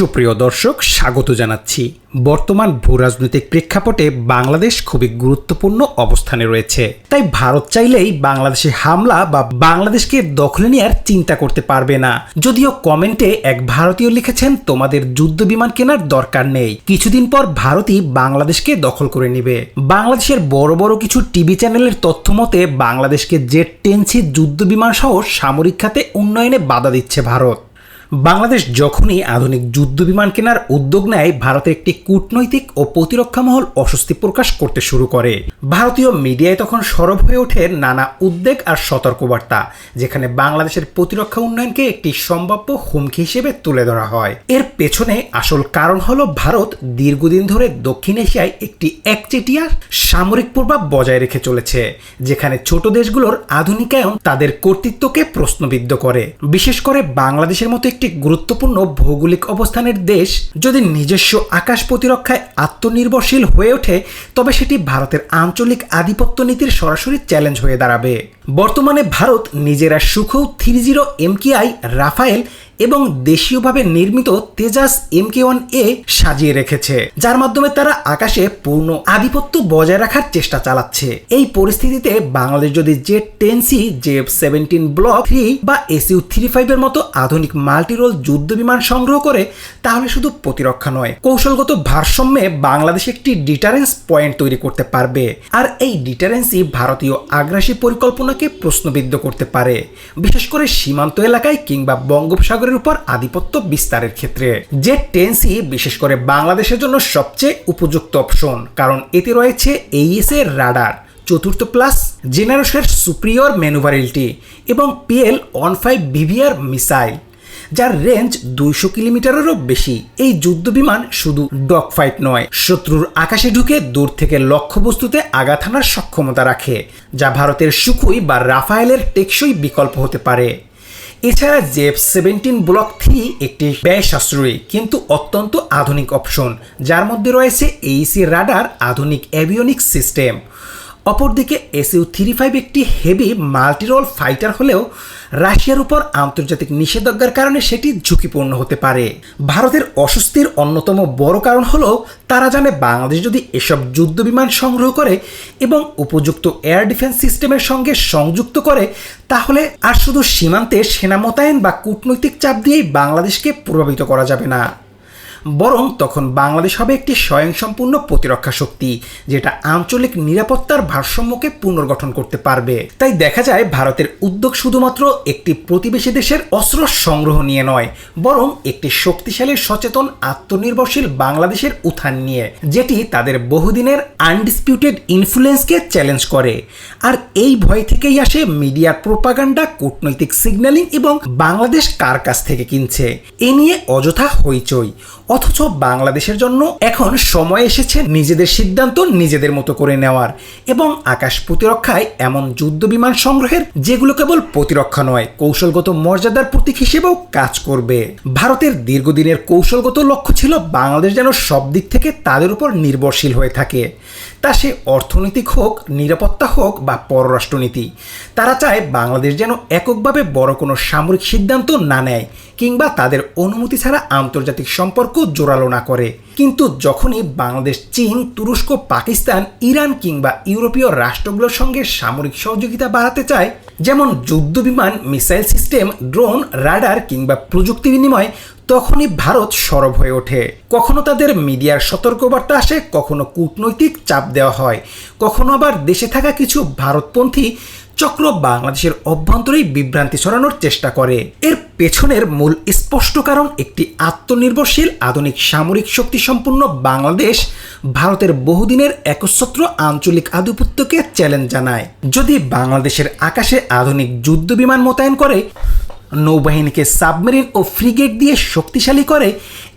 সুপ্রিয় দর্শক, স্বাগত জানাচ্ছি। বর্তমান ভূরাজনৈতিক প্রেক্ষাপটে বাংলাদেশ খুবই গুরুত্বপূর্ণ অবস্থানে রয়েছে। তাই ভারত চাইলেই বাংলাদেশে হামলা বা বাংলাদেশকে দখলে নেওয়ার চিন্তা করতে পারবে না। যদিও কমেন্টে এক ভারতীয় লিখেছেন, তোমাদের যুদ্ধ বিমান কেনার দরকার নেই। কিছুদিন পর ভারতই বাংলাদেশকে দখল করে নেবে। বাংলাদেশের বড় বড় কিছু টিভি চ্যানেলের তথ্য মতে, বাংলাদেশকে জেট টেনসি যুদ্ধ বিমান সহ সামরিক খাতে উন্নয়নে বাধা দিচ্ছে ভারত। বাংলাদেশ যখনই আধুনিক যুদ্ধ বিমান কেনার উদ্যোগ নেয় ভারতের একটি কূটনৈতিক ও প্রতিরক্ষা মহল অস্বস্তি প্রকাশ করতে শুরু করে। ভারতীয় মিডিয়ায় তখন সরব হয়ে ওঠে নানা উদ্বেগ আর সতর্কবার্তা, যেখানে বাংলাদেশের প্রতিরক্ষা উন্নয়নকে একটি সম্ভাব্য হুমকি হিসেবে তুলে ধরা হয়। এর পেছনে আসল কারণ হলো ভারত দীর্ঘদিন ধরে দক্ষিণ এশিয়ায় একটি একচেটিয়া সামরিক প্রভাব বজায় রেখে চলেছে, যেখানে ছোট দেশগুলোর আধুনিকায়ন তাদের কর্তৃত্বকে প্রশ্নবিদ্ধ করে। বিশেষ করে বাংলাদেশের মতো একটি গুরুত্বপূর্ণ ভৌগোলিক অবস্থানের দেশ যদি নিজস্ব আকাশ প্রতিরক্ষায় আত্মনির্ভরশীল হয়ে ওঠে, তবে সেটি ভারতের আঞ্চলিক আধিপত্য নীতির সরাসরি চ্যালেঞ্জ হয়ে দাঁড়াবে। বর্তমানে ভারত নিজেরা Sukhoi three zero MKI Rafale এবং দেশীয়ভাবে নির্মিত Tejas M K one A সাজিয়ে রেখেছে, যার মাধ্যমে তারা আকাশে পূর্ণ আধিপত্য বজায় রাখার চেষ্টা চালাচ্ছে। এই পরিস্থিতিতে বাংলাদেশ যদি jet ten C, JF seventeen block three বা এসইউ থ্রি ফাইভের মতো আধুনিক মাল্টিরোল যুদ্ধ বিমান সংগ্রহ করে, তাহলে শুধু প্রতিরক্ষা নয়, কৌশলগত ভারসাম্যে বাংলাদেশ একটি ডিটারেন্স পয়েন্ট তৈরি করতে পারবে। আর এই ডিটারেন্সই ভারতীয় আগ্রাসী পরিকল্পনাকে প্রশ্নবিদ্ধ করতে পারে, বিশেষ করে সীমান্ত এলাকায় কিংবা বঙ্গোপসাগর সাগরের উপর আধিপত্য বিস্তারের ক্ষেত্রে। জেট টেনসি বিশেষ করে বাংলাদেশের জন্য সবচেয়ে উপযুক্ত অপশন, কারণ এতে রয়েছে এইএস এর রাডার, চতুর্থ প্লাস জেনারেশনের সুপ্রিয়র ম্যানুভারিলিটি এবং P L one five B V R missile, যার রেঞ্জ দুইশো কিলোমিটারেরও বেশি। এই যুদ্ধ বিমান শুধু ডগ ফাইট নয়, শত্রুর আকাশে ঢুকে দূর থেকে লক্ষ্যবস্তুতে আঘাত হানার সক্ষমতা রাখে, যা ভারতের সুখুই বা রাফায়েলের টেকসই বিকল্প হতে পারে। এছাড়া জেপ সেভেন্টিন ব্লক থ্রি একটি ব্যয় সাশ্রয়ী, কিন্তু অত্যন্ত আধুনিক অপশন, যার মধ্যে রয়েছে এইসি রাডার আধুনিক অ্যাভিওনিক সিস্টেম অপরদিকে এসইউ থ্রি ফাইভ একটি হেভি মাল্টিরোল ফাইটার হলেও রাশিয়ার উপর আন্তর্জাতিক নিষেধাজ্ঞার কারণে সেটি ঝুঁকিপূর্ণ হতে পারে। ভারতের অস্বস্তির অন্যতম বড় কারণ হল, তারা জানে বাংলাদেশ যদি এসব যুদ্ধ বিমান সংগ্রহ করে এবং উপযুক্ত এয়ার ডিফেন্স সিস্টেমের সঙ্গে সংযুক্ত করে, তাহলে আর শুধু সীমান্তে সেনা মোতায়েন বা কূটনৈতিক চাপ দিয়েই বাংলাদেশকে প্রভাবিত করা যাবে না। বরং তখন বাংলাদেশ হবে একটি স্বয়ংসম্পূর্ণ প্রতিরক্ষা শক্তি, যেটা আঞ্চলিক নিরাপত্তার ভারসাম্যকে পুনর্গঠন করতে পারবে। তাই দেখা যায় ভারতের উদ্যোগ শুধুমাত্র একটি প্রতিবেশী দেশের অস্ত্র সংগ্রহ নিয়ে নয়, বরং একটি শক্তিশালী, সচেতন, আত্মনির্ভরশীল বাংলাদেশের উত্থান নিয়ে, যেটি তাদের বহুদিনের আনডিসপিউটেড ইনফ্লুয়েন্সকে চ্যালেঞ্জ করে। আর এই ভয় থেকেই আসে মিডিয়ার প্রোপাগান্ডা, কূটনৈতিক সিগন্যালিং এবং বাংলাদেশ কার কাছ থেকে কিনছে? এ নিয়ে অযথা হইচই। অথচ বাংলাদেশের জন্য এখন সময় এসেছে নিজেদের সিদ্ধান্ত নিজেদের মতো করে নেওয়ার। এবং আকাশ প্রতিরক্ষায় এমন যুদ্ধ বিমান সংগ্রহের যেগুলো কেবল প্রতিরক্ষা নয়, কৌশলগত মর্যাদার প্রতীক হিসেবেও কাজ করবে। ভারতের দীর্ঘদিনের কৌশলগত লক্ষ্য ছিল বাংলাদেশ যেন সব দিক থেকে তাদের উপর নির্ভরশীল হয়ে থাকে। তা সে অর্থনৈতিক হোক, নিরাপত্তা হোক বা পররাষ্ট্রনীতি, তারা চায় বাংলাদেশ যেন এককভাবে বড় কোনো সামরিক সিদ্ধান্ত না নেয়। কিংবা তাদের অনুমতি ছাড়া আন্তর্জাতিক সম্পর্ক জোরালো না করে। কিন্তু যখনই বাংলাদেশ, চীন, তুরস্ক, পাকিস্তান, ইরান কিংবা ইউরোপীয় রাষ্ট্রগুলোর সঙ্গে সামরিক সহযোগিতা বাড়াতে চায়, যেমন যুদ্ধ বিমান, মিসাইল সিস্টেম, ড্রোন, রাডার কিংবা প্রযুক্তি বিনিময়, তখনই ভারত সরব হয়ে ওঠে। কখনো তাদের মিডিয়ার সতর্কবার্তা আসে, কখনো কূটনৈতিক চাপ দেওয়া হয়। কখনো আবার দেশে থাকা কিছু ভারতপন্থী চক্র বাংলাদেশের অভ্যন্তরেই বিভ্রান্তি ছড়ানোর চেষ্টা করে। এর পেছনের মূল স্পষ্ট কারণ একটি আত্মনির্ভরশীল, আধুনিক, সামরিক শক্তি সম্পন্ন বাংলাদেশ ভারতের বহুদিনের একচ্ছত্র আঞ্চলিক আধিপত্যকে চ্যালেঞ্জ জানায়। যদি বাংলাদেশের আকাশে আধুনিক যুদ্ধ বিমান মোতায়েন করে, নৌবাহিনীকে সাবমেরিন ও ফ্রিগেট দিয়ে শক্তিশালী করে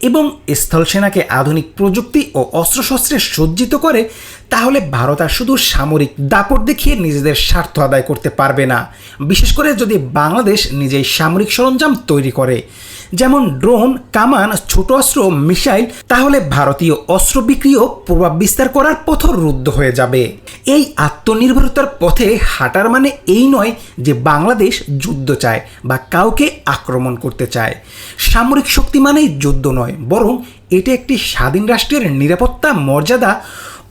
এবং স্থল সেনাকে আধুনিক প্রযুক্তি ও অস্ত্রশস্ত্রে সজ্জিত করে তাহলে ভারত আর শুধু সামরিক দাপট দেখিয়ে নিজেদের স্বার্থ আদায় করতে পারবে না। বিশেষ করে যদি বাংলাদেশ নিজেই সামরিক সরঞ্জাম তৈরি করে, যেমন ড্রোন, কামান, ছোট অস্ত্র, মিসাইল, তাহলে ভারতীয় অস্ত্র বিক্রিও প্রভাব বিস্তার করার পথ রুদ্ধ হয়ে যাবে। এই আত্মনির্ভরতার পথে হাঁটার মানে এই নয় যে বাংলাদেশ যুদ্ধ চায় বা কাউকে আক্রমণ করতে চায়। সামরিক শক্তি মানেই যুদ্ধ নয়, বরং এটা একটি স্বাধীন রাষ্ট্রের নিরাপত্তা, মর্যাদা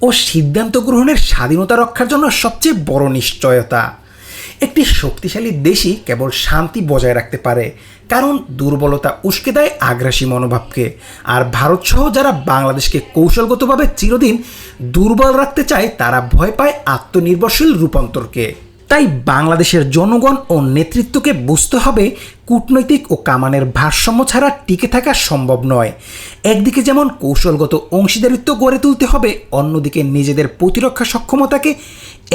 ও সিদ্ধান্ত গ্রহণের স্বাধীনতা রক্ষার জন্য সবচেয়ে বড় নিশ্চয়তা। একটি শক্তিশালী দেশই কেবল শান্তি বজায় রাখতে পারে, কারণ দুর্বলতা উস্কে দেয় আগ্রাসী মনোভাবকে। আর ভারতসহ যারা বাংলাদেশকে কৌশলগতভাবে চিরদিন দুর্বল রাখতে চায়, তারা ভয় পায় আত্মনির্ভরশীল রূপান্তরকে। তাই বাংলাদেশের জনগণ ও নেতৃত্বকে বুঝতে হবে কূটনৈতিক ও কামানের ভারসাম্য ছাড়া টিকে থাকা সম্ভব নয়। একদিকে যেমন কৌশলগত অংশীদারিত্ব গড়ে তুলতে হবে, অন্যদিকে নিজেদের প্রতিরক্ষা সক্ষমতাকে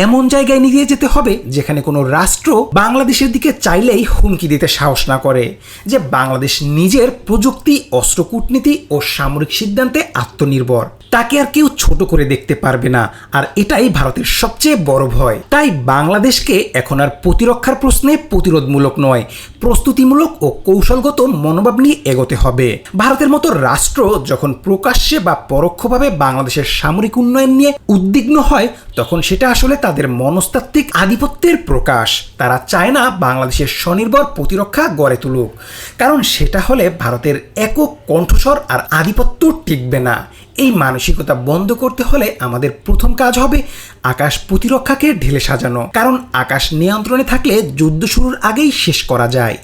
এমন জায়গায় নিয়ে যেতে হবে যেখানে কোনো রাষ্ট্র বাংলাদেশের দিকে চাইলেই হুমকি দিতে সাহস না করে, যে বাংলাদেশ নিজের প্রযুক্তি, অস্ত্র কূটনীতি ও সামরিক সিদ্ধান্তে আত্মনির্ভর। তাকে আর কেউ ছোট করে দেখতে পারবে না, আর এটাই ভারতের সবচেয়ে বড় ভয়। তাই বাংলাদেশকে এখন আর প্রতিরক্ষার প্রশ্নে প্রতিরোধমূলক নয়, প্রস্তুতিমূলক ও কৌশলগত মনোভাব নিয়ে এগোতে হবে। ভারতের মতো রাষ্ট্র যখন প্রকাশ্যে বা পরোক্ষভাবে বাংলাদেশের সামরিক উন্নয়ন নিয়ে উদ্বিগ্ন হয়, তখন সেটা আসলে তাদের মনস্তাত্ত্বিক আধিপত্যের প্রকাশ। তারা চায় না বাংলাদেশের স্বনির্ভর প্রতিরক্ষা গড়ে তুলুক। কারণ সেটা হলে ভারতের একক কণ্ঠস্বর আর আধিপত্য টিকবে না। এই মানসিকতা বন্ধ করতে হলে আমাদের প্রথম কাজ হবে আকাশ প্রতিরক্ষাকে ঢেলে সাজানো। কারণ আকাশ নিয়ন্ত্রণে থাকলে যুদ্ধ শুরুর আগেই শেষ করা যায়।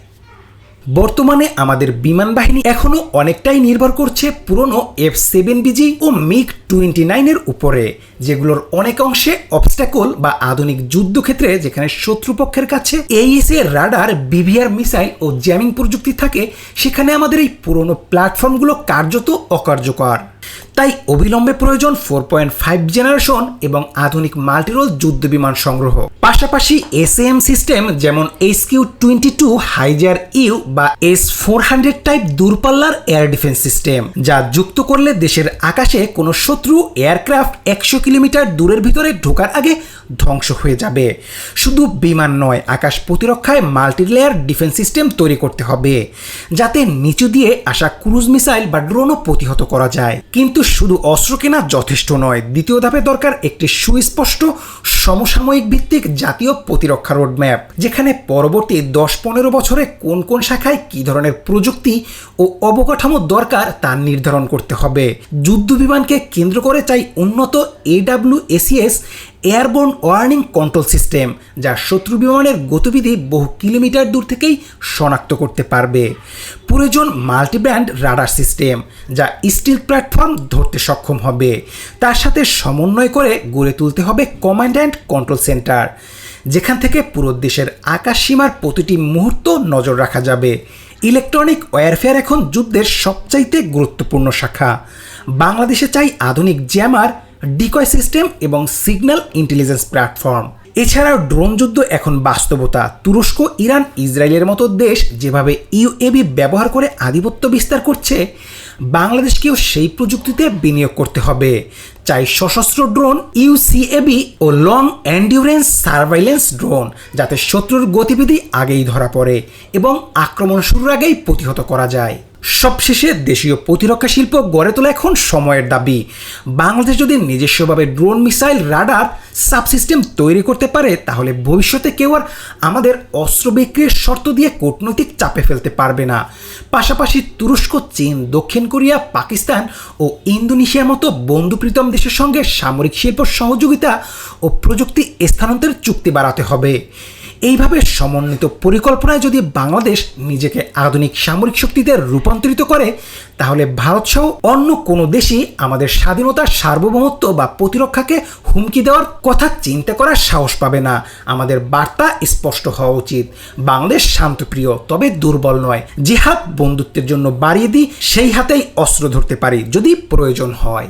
বর্তমানে আমাদের বিমান বাহিনী এখনও অনেকটাই নির্ভর করছে পুরনো এফ সেভেন বিজি ও মিগ টোয়েন্টি নাইনের উপরে, যেগুলোর অনেক অংশে অবস্ট্যাকল বা আধুনিক যুদ্ধক্ষেত্রে যেখানে শত্রুপক্ষের কাছে A E S A radar B V R missile O jamming প্রযুক্তি থাকে, সেখানে আমাদের এই পুরনো প্ল্যাটফর্মগুলো কার্যত অকার্যকর। তাই অবিলম্বে প্রয়োজন ফোর পয়েন্ট ফাইভ জেনারেশন এবং আধুনিক মাল্টিরোল যুদ্ধ বিমান সংগ্রহ। পাশাপাশি এস এম সিস্টেম যেমন এস কিউ টোয়েন্টি টু হাইজার ইউ বা এস ফোর হান্ড্রেড টাইপ দূরপাল্লার এয়ার ডিফেন্স সিস্টেম যা যুক্ত করলে দেশের আকাশে কোনো শত্রু এয়ারক্রাফট একশো কিলোমিটার দূরের ভিতরে ঢোকার আগে ধ্বংস হয়ে যাবে। শুধু বিমান নয়, আকাশ প্রতিরক্ষায় মাল্টি লেয়ার ডিফেন্স সিস্টেম তৈরি করতে হবে, যাতে নিচু দিয়ে আসা ক্রুজ মিসাইল বা ড্রোনও প্রতিহত করা যায়। কিন্তু শুধু অস্ত্র কেনা যথেষ্ট নয়। দ্বিতীয় ধাপে দরকার একটি সুস্পষ্ট সমসাময়িক ভিত্তিক জাতীয় প্রতিরক্ষা রোডম্যাপ, যেখানে পরবর্তী দশ পনেরো বছরে কোন কোন শাখায় কী ধরনের প্রযুক্তি ও অবকাঠামো দরকার তা নির্ধারণ করতে হবে। যুদ্ধ বিমানকে কেন্দ্র করে চাই উন্নত A W A C S airborne warning control system, যা শত্রু বিমানের গতিবিধি বহু কিলোমিটার দূর থেকেই শনাক্ত করতে পারবে। প্রয়োজন মাল্টিব্র্যান্ড রাডার সিস্টেম, যা স্টিল প্ল্যাটফর্ম ধরতে সক্ষম হবে। তার সাথে সমন্বয় করে গড়ে তুলতে হবে কমান্ড অ্যান্ড কন্ট্রোল সেন্টার, যেখান থেকে পুরো দেশের আকাশ সীমার প্রতিটি মুহূর্ত নজর রাখা যাবে। ইলেকট্রনিক ওয়ারফেয়ার এখন যুদ্ধের সবচাইতে গুরুত্বপূর্ণ শাখা। বাংলাদেশে চাই আধুনিক জ্যামার ডিকয় সিস্টেম এবং সিগন্যাল ইন্টেলিজেন্স প্ল্যাটফর্ম এছাড়াও ড্রোন যুদ্ধ এখন বাস্তবতা। তুরস্ক, ইরান, ইসরায়েলের মতো দেশ যেভাবে ইউএবি ব্যবহার করে আধিপত্য বিস্তার করছে, বাংলাদেশকেও সেই প্রযুক্তিতে বিনিয়োগ করতে হবে। চাই সশস্ত্র drone U C A V O long endurance surveillance drone যাতে শত্রুর গতিবিধি আগেই ধরা পড়ে এবং আক্রমণ শুরুর আগেই প্রতিহত করা যায়। সবশেষে দেশীয় প্রতিরক্ষা শিল্প গড়ে তোলা এখন সময়ের দাবি। বাংলাদেশ যদি নিজস্বভাবে ড্রোন মিসাইল রাডার সাবসিস্টেম তৈরি করতে পারে, তাহলে ভবিষ্যতে কেউ আর আমাদের অস্ত্র বিক্রির শর্ত দিয়ে কূটনৈতিক চাপে ফেলতে পারবে না। পাশাপাশি তুরস্ক, চীন, দক্ষিণ কোরিয়া, পাকিস্তান ও ইন্দোনেশিয়ার মতো বন্ধুপ্রীতম দেশের সঙ্গে সামরিক শিল্প সহযোগিতা ও প্রযুক্তি স্থানান্তরের চুক্তি বাড়াতে হবে। এইভাবে সমন্বিত পরিকল্পনায় যদি বাংলাদেশ নিজেকে আধুনিক সামরিক শক্তিতে রূপান্তরিত করে, তাহলে ভারতসহ অন্য কোনো দেশই আমাদের স্বাধীনতার সার্বভৌমত্ব বা প্রতিরক্ষাকে হুমকি দেওয়ার কথা চিন্তা করার সাহস পাবে না। আমাদের বার্তা স্পষ্ট হওয়া উচিত। বাংলাদেশ শান্তপ্রিয়, তবে দুর্বল নয়। যে হাত বন্ধুত্বের জন্য বাড়িয়ে দিই, সেই হাতেই অস্ত্র ধরতে পারি, যদি প্রয়োজন হয়।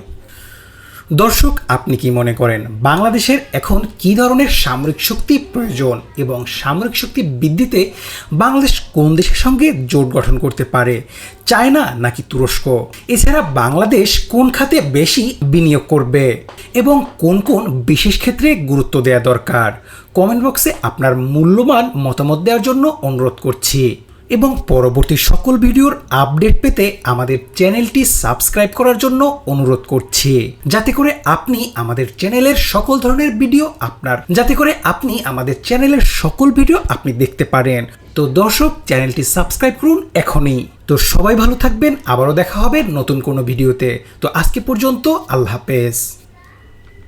দর্শক, আপনি কি মনে করেন বাংলাদেশের এখন কি ধরনের সামরিক শক্তি প্রয়োজন এবং সামরিক শক্তি বৃদ্ধিতে বাংলাদেশ কোন দেশের সঙ্গে জোট গঠন করতে পারে? চায়না নাকি তুরস্ক? এছাড়া বাংলাদেশ কোন খাতে বেশি বিনিয়োগ করবে এবং কোন কোন বিশেষ ক্ষেত্রে গুরুত্ব দেওয়া দরকার? কমেন্ট বক্সে আপনার মূল্যবান মতামত দেওয়ার জন্য অনুরোধ করছি। এবং পরবর্তী সকল ভিডিওর আপডেট পেতে আমাদের চ্যানেলটি সাবস্ক্রাইব করার জন্য অনুরোধ করছি। যাতে করে আপনি আমাদের চ্যানেলের সকল ধরনের ভিডিও আপনার, যাতে করে আপনি আমাদের চ্যানেলের সকল ভিডিও আপনি দেখতে পারেন। তো দর্শক, চ্যানেলটি সাবস্ক্রাইব করুন এখনই। তো সবাই ভালো থাকবেন, আবারও দেখা হবে নতুন কোনো ভিডিওতে। তো আজকে পর্যন্ত আল্লাহ হাফেজ।